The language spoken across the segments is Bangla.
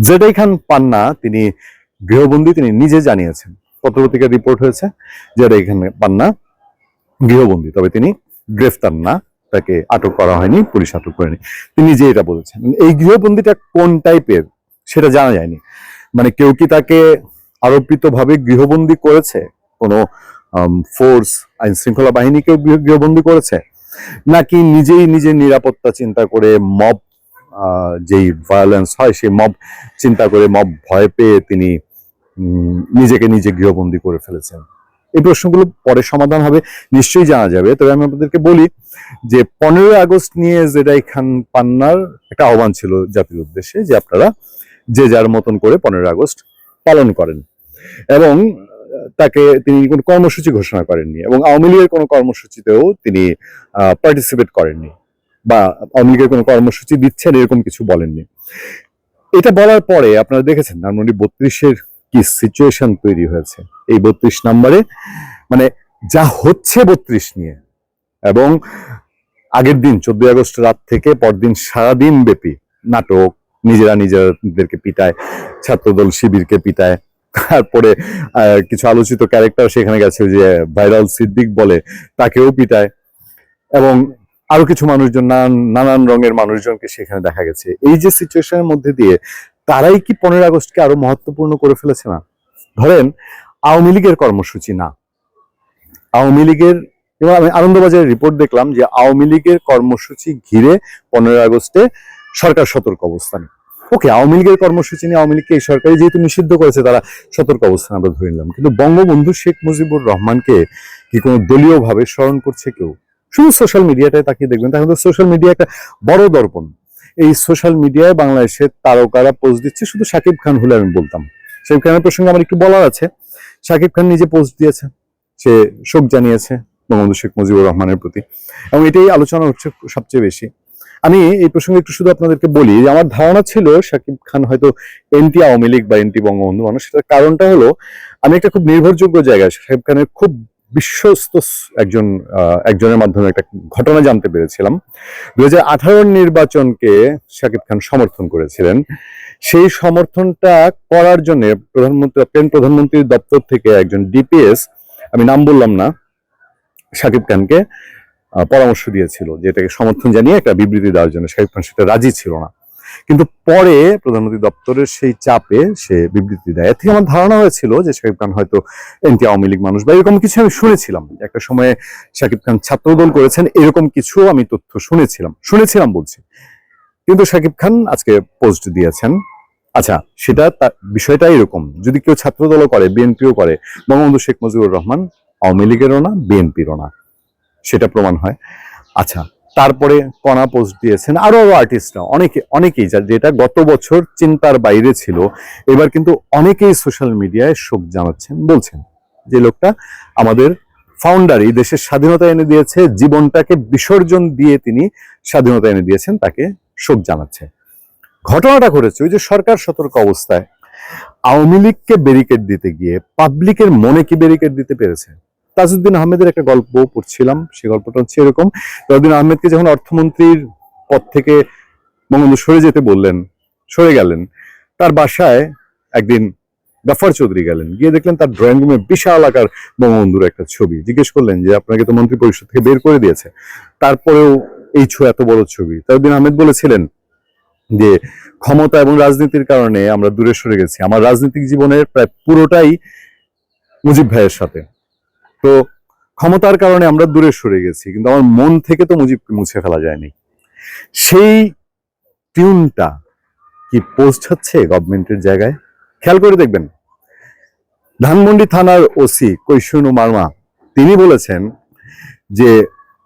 জেডাই খান পান্না তিনি গৃহবন্দী তিনি নিজে জানিয়েছেন। পত্রপত্রিকার রিপোর্ট হয়েছে জেডাই খান পান্না গৃহবন্দী, তবে তিনি গ্রেফতার না, তাকে আটক করা হয়নি, পুলিশ আটক করেনি। তিনি নিজে এটা বলেছেন। এই গৃহবন্দীটা কোন টাইপের সেটা জানা যায়নি। মানে কেউ কি তাকে আরোপিতভাবে গৃহবন্দী করেছে? কোনো ফোর্স আইন শৃঙ্খলা বাহিনীকেও গৃহ- গৃহবন্দী করেছে? নাকি নিজেই নিজের নিরাপত্তা চিন্তা করে মব যেই ভায়োলেন্স হয়, সেই মব চিন্তা করে মব ভয় পেয়ে তিনি নিজেকে নিজে গৃহবন্দী করে ফেলেছেন। এই প্রশ্নগুলো পরে সমাধান হবে, নিশ্চয়ই জানা যাবে। তবে আমি আপনাদেরকে বলি যে, পনেরোই আগস্ট নিয়ে জেডাই খান পান্নার একটা আহ্বান ছিল জাতির উদ্দেশ্যে যে আপনারা যে যার মতন করে পনেরোই আগস্ট পালন করেন। এবং তাকে তিনি কোনো কর্মসূচি ঘোষণা করেননি এবং আওয়ামী লীগের কোনো কর্মসূচিতেও তিনি পার্টিসিপেট করেননি। বা আওয়ামী লীগের কোনো কর্মসূচি দিচ্ছেন, এরকম কিছু বলেননি। এটা বলার পরে আপনারা দেখেছেন ধানমন্ডি বত্রিশের কি সিচুয়েশন তৈরি হয়েছে। এই বত্রিশ নম্বরে মানে যা হচ্ছে বত্রিশ নিয়ে, এবং আগের দিন চোদ্দই আগস্ট রাত থেকে পরদিন সারাদিন ব্যাপী নাটক, নিজেরা নিজেদেরকে পিটায়, ছাত্রদল শিবিরকে পিটায়, তারপরে কিছু আলোচিত ক্যারেক্টার সেখানে গেছে যে ভাইরাল সিদ্দিক বলে তাকেও পিটায়, এবং আরও কিছু মানুষজন নানান নানান রঙের মানুষজনকে সেখানে দেখা গেছে। এই যে সিচুয়েশনের মধ্যে দিয়ে তারাই কি পনেরো আগস্টকে আরও মহত্বপূর্ণ করে ফেলেছে না? ধরেন, আওয়ামী লীগের কর্মসূচি না। আওয়ামী লীগের এবং আমি আনন্দবাজারের রিপোর্ট দেখলাম যে আওয়ামী লীগের কর্মসূচি ঘিরে পনেরোই আগস্টে সরকার সতর্ক অবস্থানে। ওকে, আওয়ামী লীগের কর্মসূচি নিয়ে আওয়ামী লীগকে এই সরকারি যেহেতু নিষিদ্ধ করেছে, তারা সতর্ক অবস্থান আমরা ধরে নিলাম। কিন্তু বঙ্গবন্ধু শেখ মুজিবুর রহমানকে কি কোনো দলীয়ভাবে স্মরণ করছে কেউ? শুধু সোশ্যাল মিডিয়াটায় তাকিয়ে দেখবেন তাহলে সোশ্যাল মিডিয়া একটা বড় দর্পণ। এই সোশ্যাল মিডিয়ায় বাংলাদেশের তারকারা পোস্ট দিচ্ছে, শুধু শাকিব খান হলে আমি বলতাম। শাকিব খানের প্রসঙ্গে আমার একটু বলার আছে। শাকিব খান নিজে পোস্ট দিয়েছে, সে শোক জানিয়েছে বঙ্গবন্ধু শেখ মুজিবুর রহমানের প্রতি। এবং এটাই আলোচনা হচ্ছে সবচেয়ে বেশি। আমি এই প্রসঙ্গে একটু শুধু আপনাদেরকে বলি, যে আমার ধারণা ছিল শাকিব খান হয়তো এনটি আওয়ামী লীগ বা এনটি বঙ্গবন্ধু মানুষ, সেটার কারণটা হলো, আমি একটা খুব নির্ভরযোগ্য জায়গায় শাকিব খানের খুব বিশ্বস্ত একজন একজনের মাধ্যমে একটা ঘটনা জানতে পেরেছিলাম। দু হাজার নির্বাচনকে শাকিব খান সমর্থন করেছিলেন। সেই সমর্থনটা করার জন্য প্রধানমন্ত্রী প্রেম প্রধানমন্ত্রীর দপ্তর থেকে একজন ডিপিএস, আমি নাম বললাম না, শাকিব খানকে পরামর্শ দিয়েছিল যে এটাকে সমর্থন জানিয়ে একটা বিবৃতি দেওয়ার জন্য। শাকিব খান সেটা রাজি ছিল না। কিন্তু পরে প্রধানমন্ত্রী দপ্তরের সেই চাপে সে বিবৃতি দেয়। এর থেকে আমার ধারণা হয়েছিল যে শাকিব খান হয়তো এনটি আওয়ামী লীগ মানুষ বা এরকম কিছু আমি শুনেছিলাম। একটা সময়ে শাকিব খান ছাত্রদল করেছেন, এরকম কিছু আমি তথ্য শুনেছিলাম। শুনেছিলাম বলছি। কিন্তু শাকিব খান আজকে পোস্ট দিয়েছেন। আচ্ছা সেটা তার বিষয়টা এরকম। যদি কেউ ছাত্রদলও করে, বিএনপিও করে, বঙ্গবন্ধু শেখ মুজিবুর রহমান আওয়ামী লীগেরও না, বিএনপিরও না, সেটা প্রমাণ হয়। আচ্ছা তারপরে কণা পোস্ট দিয়েছেন। আরও আরও আর্টিস্টরা অনেকে, অনেকেই যা যেটা গত বছর চিন্তার বাইরে ছিল, এবার কিন্তু অনেকেই সোশ্যাল মিডিয়ায় শোক জানাচ্ছেন। বলছেন যে লোকটা আমাদের ফাউন্ডার এই দেশের স্বাধীনতা এনে দিয়েছে, জীবনটাকে বিসর্জন দিয়ে তিনি স্বাধীনতা এনে দিয়েছেন, তাকে শোক জানাচ্ছে। ঘটনাটা ঘটেছে, ওই যে সরকার সতর্ক অবস্থায়, আওয়ামী লীগকে ব্যারিকেড দিতে গিয়ে পাবলিকের মনে কি ব্যারিকেড দিতে পেরেছে? তাজউদ্দিন আহমেদের একটা গল্প পড়ছিলাম সেই গল্পটা হচ্ছে এরকম। তাজউদ্দিন আহমেদকে যখন অর্থমন্ত্রীর পদ থেকে বঙ্গবন্ধু সরে যেতে বললেন, সরে গেলেন, তার বাসায় একদিন গাফার চৌধুরী গেলেন। গিয়ে দেখলেন তার ড্রয়িং রুমে বিশাল আকার বঙ্গবন্ধুর একটা ছবি। জিজ্ঞেস করলেন যে, আপনাকে তো মন্ত্রী পরিষদ থেকে বের করে দিয়েছে। তারপরেও এই ছো এত বড় ছবি। তাজউদ্দিন আহমেদ বলেছিলেন যে, ক্ষমতা এবং রাজনীতির কারণে আমরা দূরে সরে গেছি। আমার রাজনৈতিক জীবনের প্রায় পুরোটাই মুজিব ভাইয়ের সাথে। তো ক্ষমতার কারণে আমরা দূরে সরে গেছি, কিন্তু আমার মন থেকে তো মুজিবকে মুছে ফেলা যায়নি। সেই টিউনটা কি পৌঁছাচ্ছে গভর্নমেন্টের জায়গায়? খেয়াল করে দেখবেন, ধানমন্ডি থানার ওসি কৈশুনু মার্মা, তিনি বলেছেন যে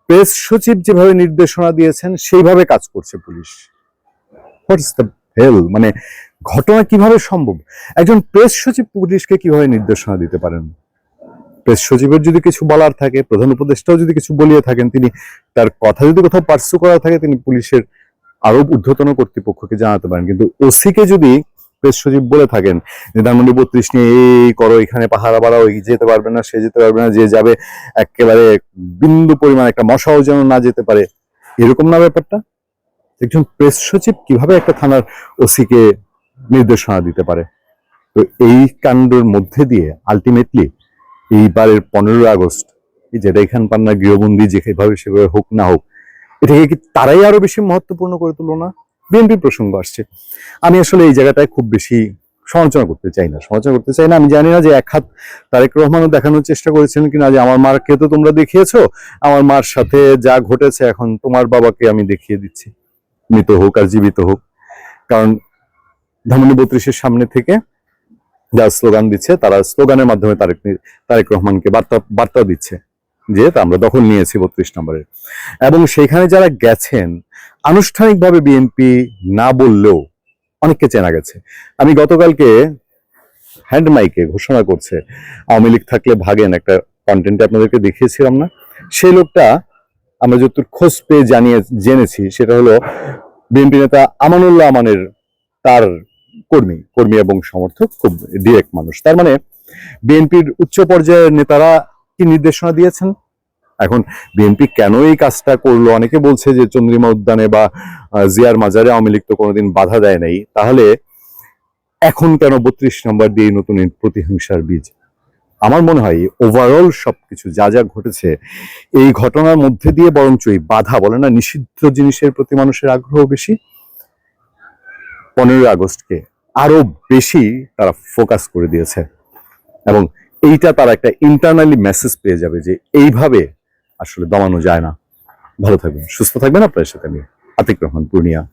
প্রেস সচিব যেভাবে নির্দেশনা দিয়েছেন, সেইভাবে কাজ করছে পুলিশ। হোয়াটস দ্য হেল মানে ঘটনা কীভাবে সম্ভব? একজন প্রেস সচিব পুলিশকে কীভাবে নির্দেশনা দিতে পারেন? প্রেস সচিবের যদি কিছু বলার থাকে, প্রধান উপদেষ্টাও যদি কিছু বলিয়ে থাকেন, তিনি তার কথা যদি কোথাও পার্সু করা থাকে, তিনি পুলিশের আরও ঊর্ধ্বতন কর্তৃপক্ষকে জানাতে পারেন। কিন্তু ওসিকে যদি প্রেস সচিব বলে থাকেন, যে ধানমন্ডি বত্রিশ নিয়ে এই করো, এখানে পাহারা এই যেতে পারবে না, সে যেতে পারবে না, যে যাবে, একেবারে বিন্দু পরিমাণ একটা মশাও যেন না যেতে পারে, এরকম না ব্যাপারটা? একজন প্রেস সচিব কীভাবে একটা থানার ওসিকে নির্দেশনা দিতে পারে? তো এই কাণ্ডের মধ্যে দিয়ে আলটিমেটলি এইবারের পনেরোই আগস্ট। যেটা এখান পান্না গৃহবন্দী যেভাবে সেভাবে হোক না হোক, এটাকে কি তারাই আরও বেশি মহত্বপূর্ণ করে তুললো না? বিএনপি প্রসঙ্গ আসছে। আমি আসলে এই জায়গাটায় খুব বেশি সমালোচনা করতে চাই না। সমালোচনা করতে চাই না, আমি জানি না যে এক হাত তারেক রহমানও দেখানোর চেষ্টা করেছেন কিনা যে আমার মারকে তো তোমরা দেখিয়েছো, আমার মার সাথে যা ঘটেছে এখন তোমার বাবাকে আমি দেখিয়ে দিচ্ছি। মৃত হোক আর জীবিত হোক। কারণ ধামনি বত্রিশের সামনে থেকে যারা স্লোগান দিচ্ছে, তারা স্লোগানের মাধ্যমে তারেক তারেক রহমানকে বার্তা বার্তা দিচ্ছে যে আমরা দখল নিয়েছি বত্রিশ নম্বরের এবং সেখানে যারা গেছেন, আনুষ্ঠানিকভাবে বিএনপি না বললেও অনেককে চেনা গেছে। আমি গতকালকে হ্যান্ড মাইকে ঘোষণা করছে, আওয়ামী লীগ থাকলে ভাগেন একটা কন্টেন্টে আপনাদেরকে দেখিয়েছিলাম না। সেই লোকটা আমরা যতটুকু খোঁজ পেয়ে জানিয়ে, জেনেছি, সেটা হলো বিএনপি নেতা আমানুল্লাহ আমানের তার কর্মী কর্মী এবং সমর্থক খুব ডিরেক্ট মানুষ। তার মানে বিএনপির উচ্চ পর্যায়ের নেতারা কি নির্দেশনা দিয়েছেন? এখন বিএনপি কেন এই কাজটা করল? অনেকে বলছে যে চন্দ্রিমা উদ্যানে বা জিয়ার মাজারে আওয়ামী লীগ তো কোনোদিন বাধা দেয় নাই। তাহলে এখন কেন বত্রিশ নম্বর দিয়ে নতুন প্রতিহিংসার বীজ? আমার মনে হয় ওভারঅল সবকিছু যা যা ঘটেছে, এই ঘটনার মধ্যে দিয়ে বরঞ্চ বাধা বলে না, নিষিদ্ধ জিনিসের প্রতি মানুষের আগ্রহ বেশি। পনেরোই আগস্টকে আরও বেশি তারা ফোকাস করে দিয়েছে। এবং এইটা তারা একটা ইন্টারনালি মেসেজ পেয়ে যাবে যে এইভাবে আসলে দমানো যায় না। ভালো থাকবেন, সুস্থ থাকবেন আপনার সাথে আমি আতিক রহমান, পূর্ণিয়া।